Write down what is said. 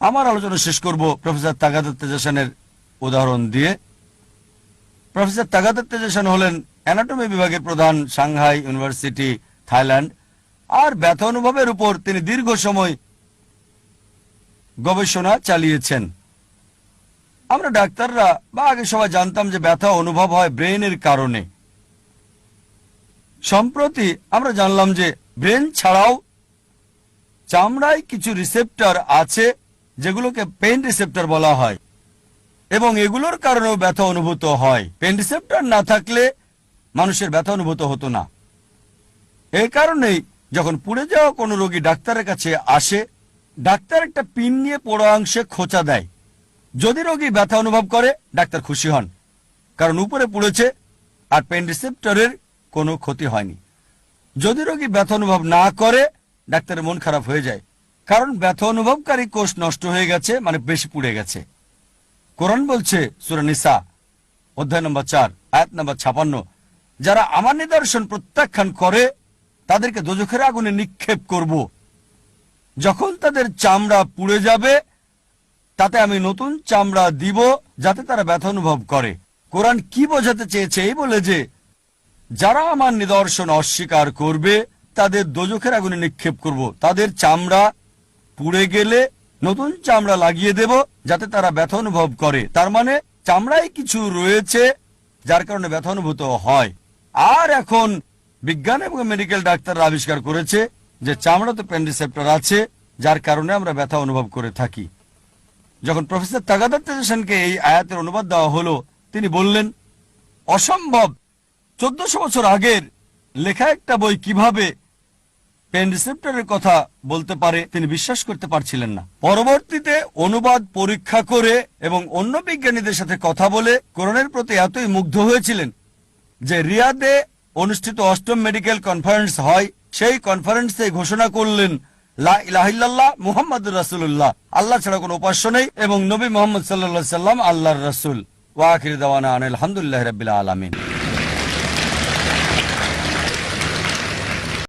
আমার আলোচনা শেষ করব প্রফেসর তাগাদত তেজাসানের উদাহরণ দিয়ে। প্রফেসর তাগাদত তেজাসান হলেন অ্যানাটমি বিভাগের প্রধান, সাংহাই ইউনিভার্সিটি, থাইল্যান্ড। আর ব্যথা অনুভবের উপর তিনি দীর্ঘ সময় গবেষণা চালিয়েছেন। আমরা ডাক্তাররা বা আগে সবাই জানতাম যে ব্যথা অনুভব হয় ব্রেনের কারণে। সম্প্রতি আমরা জানলাম যে ব্রেন ছাড়াও চামড়ায় কিছু রিসেপ্টর আছে যেগুলোকে পেন রিসেপ্টর বলা হয়। এবং এগুলোর কারণেও ব্যথা অনুভূত হয়। পেন রিসেপ্টর না থাকলে মানুষের ব্যথা অনুভূত হতো না। এই কারণেই যখন পুড়ে যাওয়া কোনো রোগী ডাক্তারের কাছে আসে, ডাক্তার একটা পিন নিয়ে পোড়া অংশে খোঁচা দেয়। যদি রোগী ব্যথা অনুভব করে, ডাক্তার খুশি হন। কারণ উপরে পুড়েছে আর পেন রিসেপ্টরের কোনো ক্ষতি হয়নি। যদি রোগী ব্যথা অনুভব না করে, ডাক্তারের মন খারাপ হয়ে যায়। কারণ ব্যথা অনুভবকারী কোষ নষ্ট হয়ে গেছে মানে বেশি পুড়ে গেছে। কোরআন বলছে সুরানিসা অধ্যায় নম্বর চার, আয়াত নম্বর ছাপান্ন, যারা আমার নিদর্শন প্রত্যাখ্যান করে, তাদেরকে দোজখের আগুনে নিক্ষেপ করব। যখন তাদের চামড়া পুড়ে যাবে, তাতে আমি নতুন চামড়া দিব যাতে তারা ব্যথা অনুভব করে। কোরআন কি বোঝাতে চেয়েছে? এই বলে যে, যারা আমার নিদর্শন অস্বীকার করবে, তাদের দোজখের আগুনে নিক্ষেপ করব। তাদের চামড়া পুড়ে গেলে নতুন চামড়া লাগিয়ে দেব যাতে তারা ব্যথা অনুভব করে। তার মানে চামড়ায় কিছু রয়েছে যার কারণে ব্যথা অনুভূত হয়। আর এখন বিজ্ঞান এবং মেডিকেল ডাক্তাররা আবিষ্কার করেছে যে চামড়াতে পেন্ডিসেপ্টর আছে, যার কারণে আমরা ব্যথা অনুভব করে থাকি। যখন প্রফেসর তাগাদার তেজেশনকে এই আয়াতের অনুবাদ দেওয়া হলো, তিনি বললেন, অসম্ভব! চোদ্দশো বছর আগের লেখা একটা বই কীভাবে পেন রিসেপ্টরের কথা বলতে পারে, তিনি বিশ্বাস করতে পারছিলেন না। পরবর্তীতে অনুবাদ, পরীক্ষা করে এবং অন্য বিজ্ঞানীদের সাথে কথা বলে কোরআনের প্রতি এতই মুগ্ধ হয়েছিলেন যে রিয়াদে অনুষ্ঠিত অষ্টম মেডিকেল কনফারেন্স হয়। সেই কনফারেন্সে ঘোষণা করলেন, লা ইলাহিল্লাহ মুহাম্মদ রাসুল্লাহ আল্লাহ ছাড়া কোনো উপাস্য নেই এবং নবী মোহাম্মদ সাল্লাহ সাল্লাম আল্লাহর রাসুল। ওয়াখির দাওয়ানা আলহামদুলিল্লাহ রবিল্লা আলমিন।